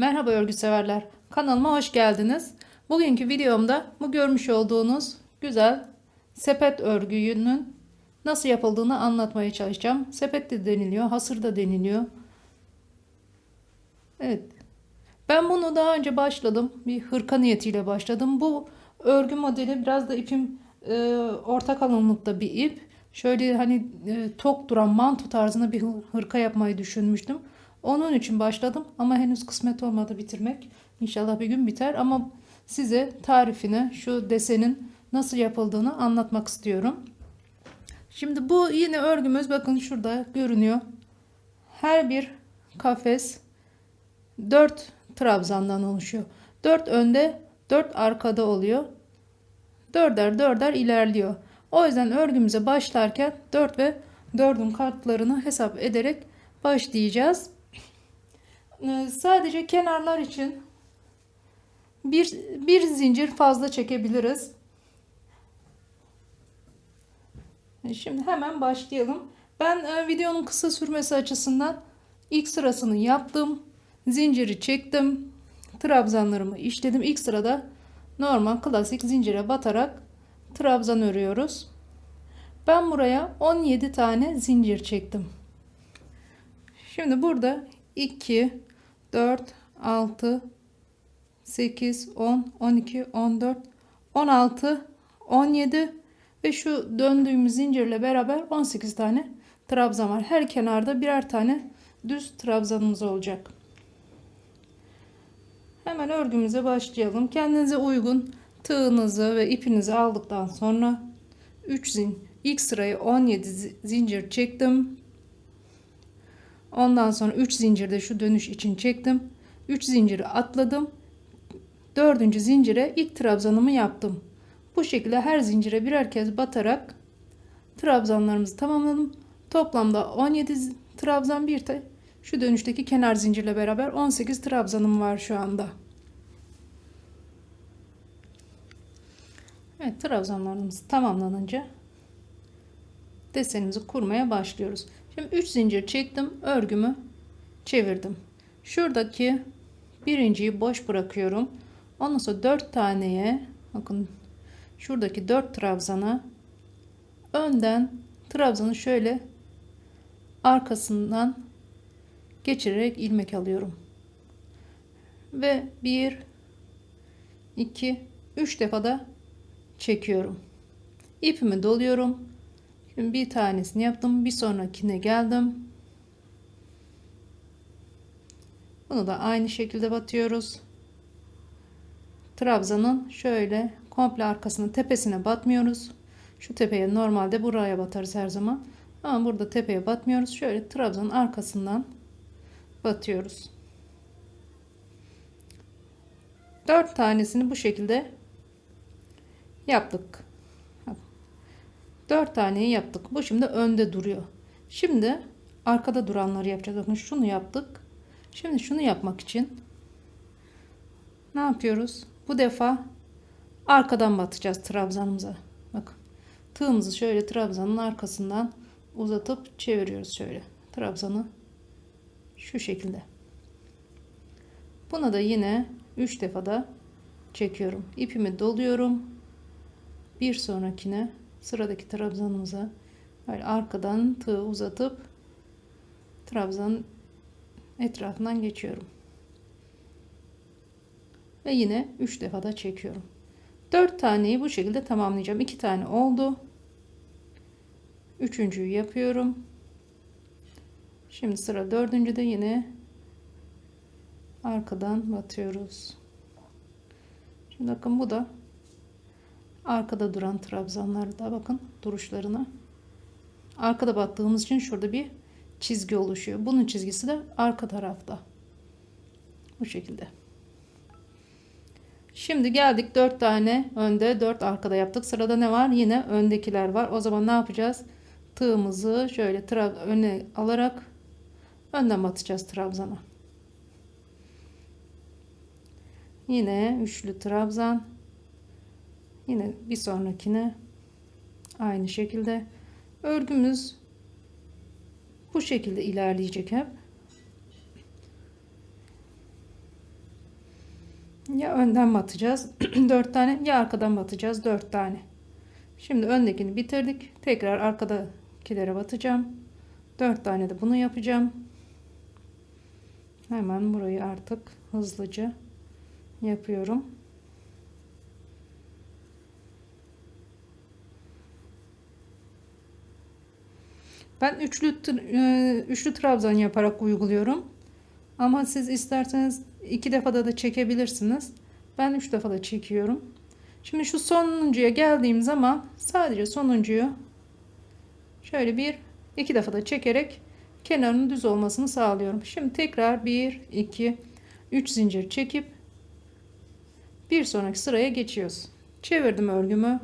Merhaba örgü severler. Kanalıma hoş geldiniz. Bugünkü videomda bu görmüş olduğunuz güzel sepet örgüünün nasıl yapıldığını anlatmaya çalışacağım. Sepet de deniliyor, hasır da deniliyor. Evet. Ben bunu daha önce başladım. Bir hırka niyetiyle başladım. Bu örgü modeli biraz da ipim e, orta kalınlıkta bir ip. Şöyle hani e, tok duran manto tarzında bir hı- hırka yapmayı düşünmüştüm. Onun için başladım ama henüz kısmet olmadı bitirmek. İnşallah bir gün biter ama size tarifini, şu desenin nasıl yapıldığını anlatmak istiyorum. Şimdi bu yine örgümüz bakın şurada görünüyor. Her bir kafes 4 trabzandan oluşuyor. 4 önde, 4 arkada oluyor. Dörder dörder ilerliyor. O yüzden örgümüze başlarken 4 ve 4'ün kartlarını hesap ederek başlayacağız. Ee, Sadece kenarlar için bir, bir zincir fazla çekebiliriz. Şimdi hemen başlayalım. Ben e, videonun kısa sürmesi açısından ilk sırasını yaptım. Zinciri çektim. Trabzanlarımı işledim. İlk sırada normal klasik zincire batarak trabzan örüyoruz. Ben buraya 17 tane zincir çektim. Şimdi burada 2 4 6 8 10 12 14 16 17 ve şu döndüğümüz zincirle beraber 18 tane trabzan var. Her kenarda birer tane düz trabzanımız olacak. Hemen örgümüze başlayalım. Kendinize uygun tığınızı ve ipinizi aldıktan sonra 3 zin ilk sırayı 17 zi- zincir çektim. Ondan sonra 3 zincirde şu dönüş için çektim. 3 zinciri atladım. 4. zincire ilk trabzanımı yaptım. Bu şekilde her zincire birer kez batarak trabzanlarımızı tamamladım. Toplamda 17 zi- trabzan bir de şu dönüşteki kenar zincirle beraber 18 trabzanım var şu anda. Evet trabzanlarımız tamamlanınca desenimizi kurmaya başlıyoruz. Şimdi 3 zincir çektim örgümü çevirdim. Şuradaki birinciyi boş bırakıyorum. Ondan sonra 4 taneye bakın şuradaki 4 trabzana önden trabzanı şöyle arkasından geçirerek ilmek alıyorum. Ve 1 2 3 defa da çekiyorum. İpimi doluyorum. Şimdi bir tanesini yaptım. Bir sonrakine geldim. Bunu da aynı şekilde batıyoruz. Trabzanın şöyle komple arkasını tepesine batmıyoruz. Şu tepeye normalde buraya batarız her zaman. Ama burada tepeye batmıyoruz. Şöyle trabzanın arkasından batıyoruz. 4 tanesini bu şekilde yaptık. 4 taneyi yaptık. Bu şimdi önde duruyor. Şimdi arkada duranları yapacağız. Bakın şunu yaptık. Şimdi şunu yapmak için ne yapıyoruz? Bu defa arkadan batacağız trabzanımıza. Bakın. Tığımızı şöyle trabzanın arkasından uzatıp çeviriyoruz şöyle. Trabzanı şu şekilde. Buna da yine 3 defa da çekiyorum. İpimi doluyorum. Bir sonrakine sıradaki trabzanımıza böyle arkadan tığ uzatıp trabzanın etrafından geçiyorum. Ve yine 3 defa da çekiyorum. 4 taneyi bu şekilde tamamlayacağım. 2 tane oldu. Üçüncüyü yapıyorum. Şimdi sıra dördüncüde yine arkadan batıyoruz. Şimdi bakın bu da arkada duran trabzanlarda bakın duruşlarına. Arkada battığımız için şurada bir çizgi oluşuyor. Bunun çizgisi de arka tarafta. Bu şekilde. Şimdi geldik 4 tane önde 4 arkada yaptık. Sırada ne var? Yine öndekiler var. O zaman ne yapacağız? Tığımızı şöyle öne alarak önden batacağız trabzana. Yine üçlü trabzan. Yine bir sonrakine aynı şekilde örgümüz bu şekilde ilerleyecek hep. Ya önden batacağız 4 tane ya arkadan batacağız 4 tane. Şimdi öndekini bitirdik. Tekrar arkadakilere batacağım. 4 tane de bunu yapacağım. Hemen burayı artık hızlıca yapıyorum. Ben üçlü e, üçlü trabzan yaparak uyguluyorum. Ama siz isterseniz iki defada da çekebilirsiniz. Ben üç defa da çekiyorum. Şimdi şu sonuncuya geldiğim zaman sadece sonuncuyu şöyle bir iki defa da çekerek kenarının düz olmasını sağlıyorum. Şimdi tekrar 1 2 3 zincir çekip bir sonraki sıraya geçiyoruz. Çevirdim örgümü.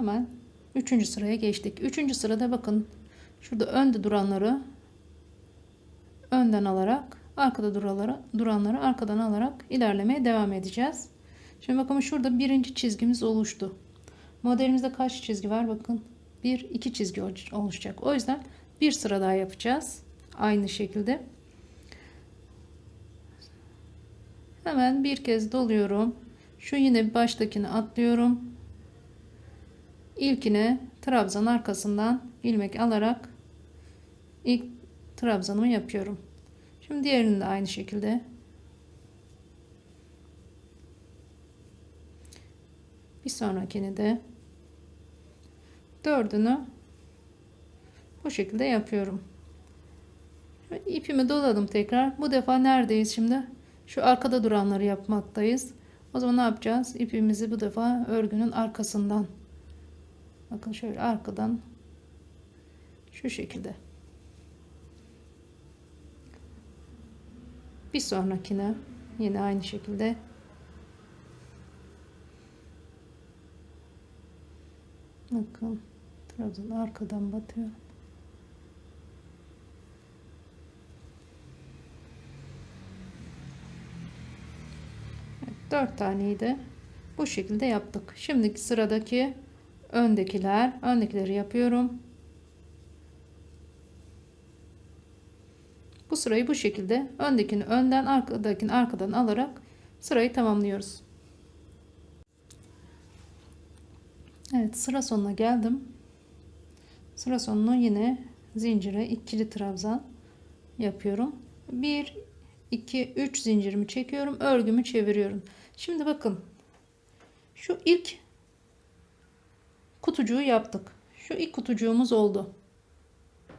Hemen üçüncü sıraya geçtik. Üçüncü sırada bakın şurada önde duranları önden alarak arkada duraları, duranları arkadan alarak ilerlemeye devam edeceğiz. Şimdi bakın şurada birinci çizgimiz oluştu. Modelimizde kaç çizgi var? Bakın bir iki çizgi oluşacak. O yüzden bir sıra daha yapacağız. Aynı şekilde. Hemen bir kez doluyorum. Şu yine baştakini atlıyorum. İlkine trabzan arkasından ilmek alarak ilk trabzanımı yapıyorum. Şimdi diğerini de aynı şekilde bir sonrakini de dördünü bu şekilde yapıyorum. İpimi doladım tekrar. Bu defa neredeyiz şimdi? Şu arkada duranları yapmaktayız. O zaman ne yapacağız? İpimizi bu defa örgünün arkasından bakın şöyle arkadan şu şekilde. Bir sonrakine yine aynı şekilde bakın trabzan arkadan batıyor. Evet, 4 taneyi de bu şekilde yaptık. Şimdiki sıradaki öndekiler öndekileri yapıyorum Bu sırayı bu şekilde öndekini önden arkadakini arkadan alarak sırayı tamamlıyoruz. Evet sıra sonuna geldim. Sıra sonunu yine zincire ikili trabzan yapıyorum. 1 2 3 zincirimi çekiyorum. Örgümü çeviriyorum. Şimdi bakın. Şu ilk kutucuğu yaptık. Şu ilk kutucuğumuz oldu.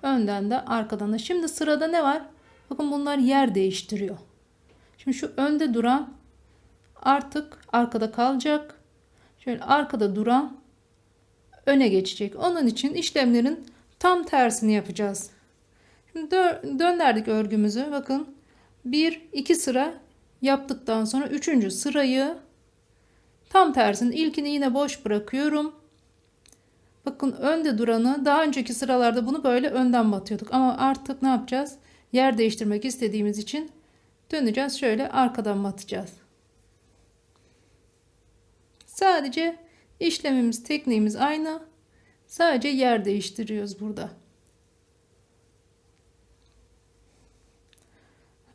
Önden de arkadan da. Şimdi sırada ne var? Bakın bunlar yer değiştiriyor. Şimdi şu önde duran artık arkada kalacak. Şöyle arkada duran öne geçecek. Onun için işlemlerin tam tersini yapacağız. Şimdi dö döndürdük örgümüzü. Bakın bir iki sıra yaptıktan sonra üçüncü sırayı tam tersini ilkini yine boş bırakıyorum. Bakın önde duranı daha önceki sıralarda bunu böyle önden batıyorduk. Ama artık ne yapacağız? yer değiştirmek istediğimiz için döneceğiz. Şöyle arkadan batacağız. Sadece işlemimiz, tekniğimiz aynı. Sadece yer değiştiriyoruz burada.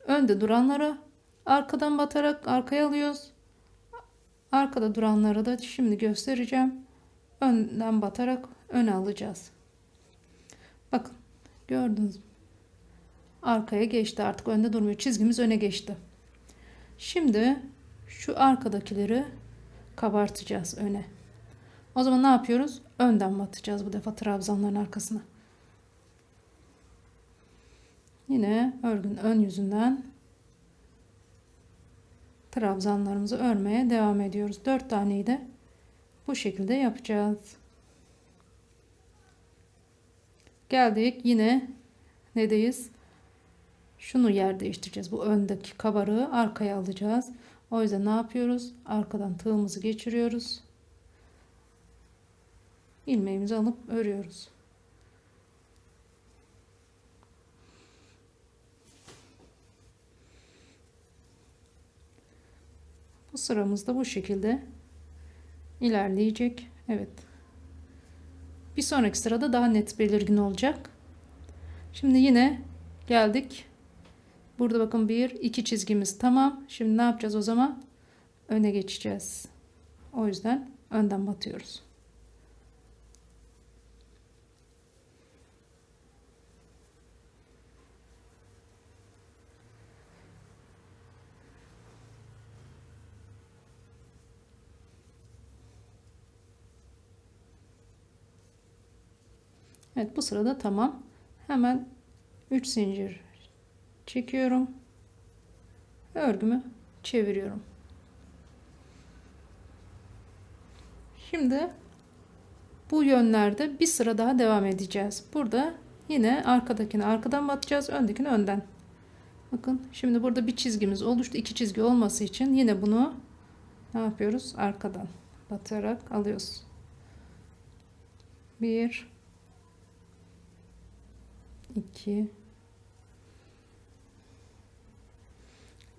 Önde duranları arkadan batarak arkaya alıyoruz. Arkada duranları da şimdi göstereceğim. Önden batarak öne alacağız. Bakın gördünüz mü? arkaya geçti artık. Önde durmuyor. Çizgimiz öne geçti. Şimdi şu arkadakileri kabartacağız öne. O zaman ne yapıyoruz? Önden batacağız bu defa trabzanların arkasına? Yine örgün ön yüzünden trabzanlarımızı örmeye devam ediyoruz. 4 taneyi de bu şekilde yapacağız geldik yine nedeyiz şunu yer değiştireceğiz. Bu öndeki kabarığı arkaya alacağız. O yüzden ne yapıyoruz? Arkadan tığımızı geçiriyoruz. ilmeğimizi alıp örüyoruz. Bu sıramızda bu şekilde ilerleyecek. Evet. Bir sonraki sırada daha net belirgin olacak. Şimdi yine geldik Burada bakın bir iki çizgimiz tamam. Şimdi ne yapacağız o zaman? Öne geçeceğiz. O yüzden önden batıyoruz. Evet bu sırada tamam. Hemen 3 zincir çekiyorum. Örgümü çeviriyorum. Şimdi bu yönlerde bir sıra daha devam edeceğiz. Burada yine arkadakini arkadan batacağız, öndekini önden. Bakın şimdi burada bir çizgimiz oluştu. iki çizgi olması için yine bunu ne yapıyoruz? Arkadan batarak alıyoruz. Bir 2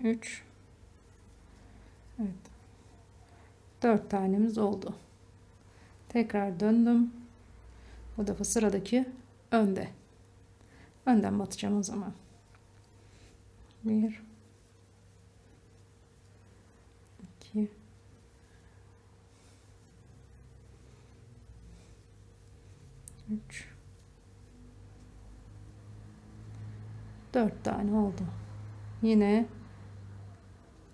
3 Evet. 4 tanemiz oldu. Tekrar döndüm. Bu defa sıradaki önde. Önden batacağım o zaman. 1 2 3 4 tane oldu. Yine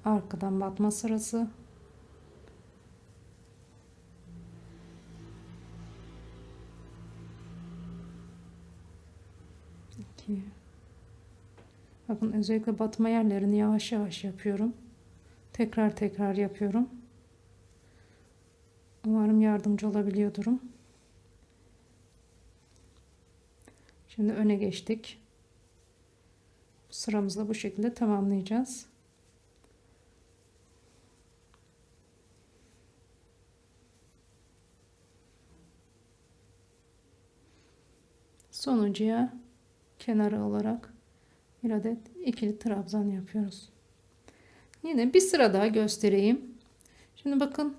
arkadan batma sırası. Bakın özellikle batma yerlerini yavaş yavaş yapıyorum. Tekrar tekrar yapıyorum. Umarım yardımcı olabiliyordurum. Şimdi öne geçtik. Sıramızı da bu şekilde tamamlayacağız. Sonuncuya kenarı olarak bir adet ikili trabzan yapıyoruz. Yine bir sıra daha göstereyim. Şimdi bakın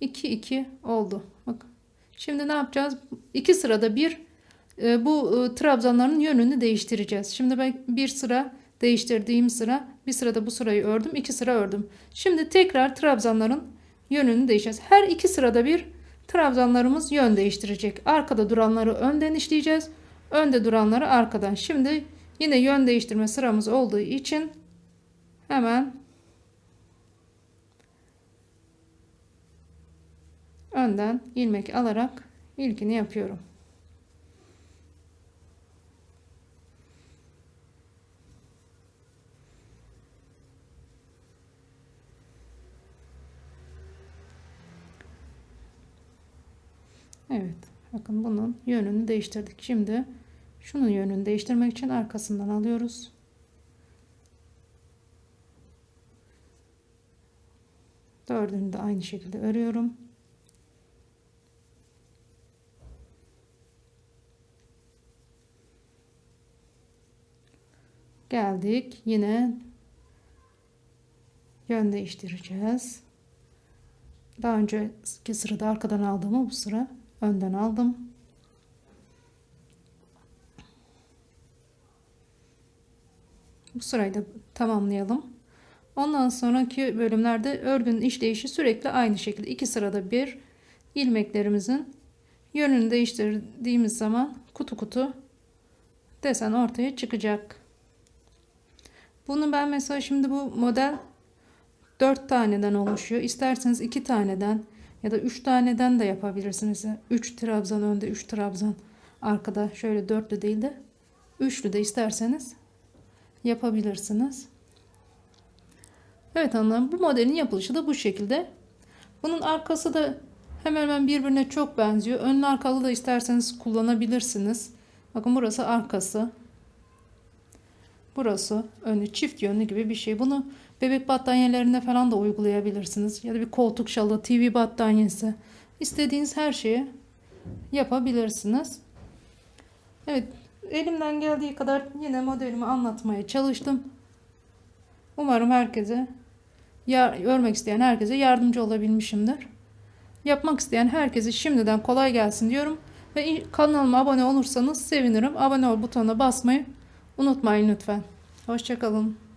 2 2 oldu. Bakın. Şimdi ne yapacağız? İki sırada bir e, bu e, trabzanların yönünü değiştireceğiz. Şimdi ben bir sıra değiştirdiğim sıra bir sırada bu sırayı ördüm. iki sıra ördüm. Şimdi tekrar trabzanların yönünü değiştireceğiz. Her iki sırada bir trabzanlarımız yön değiştirecek. Arkada duranları önden işleyeceğiz. Önde duranları arkadan. Şimdi yine yön değiştirme sıramız olduğu için hemen önden ilmek alarak ilkini yapıyorum. Evet. Bakın bunun yönünü değiştirdik. Şimdi şunun yönünü değiştirmek için arkasından alıyoruz. Dördünü de aynı şekilde örüyorum. Geldik. Yine yön değiştireceğiz. Daha önceki sırada arkadan aldığımı bu sıra önden aldım. Bu sırayı da tamamlayalım. Ondan sonraki bölümlerde örgünün işleyişi sürekli aynı şekilde iki sırada bir ilmeklerimizin yönünü değiştirdiğimiz zaman kutu kutu desen ortaya çıkacak. Bunu ben mesela şimdi bu model 4 taneden oluşuyor. İsterseniz 2 taneden ya da 3 taneden de yapabilirsiniz. 3 trabzan önde 3 trabzan arkada şöyle dörtlü değil de üçlü de isterseniz yapabilirsiniz. Evet hanımlar bu modelin yapılışı da bu şekilde. Bunun arkası da hemen hemen birbirine çok benziyor. Önlü arkalı da isterseniz kullanabilirsiniz. Bakın burası arkası. Burası önü çift yönlü gibi bir şey. Bunu bebek battaniyelerine falan da uygulayabilirsiniz. Ya da bir koltuk şalı, TV battaniyesi. İstediğiniz her şeyi yapabilirsiniz. Evet elimden geldiği kadar yine modelimi anlatmaya çalıştım. Umarım herkese ya, örmek isteyen herkese yardımcı olabilmişimdir. Yapmak isteyen herkese şimdiden kolay gelsin diyorum. Ve kanalıma abone olursanız sevinirim. Abone ol butonuna basmayı unutmayın lütfen. Hoşçakalın.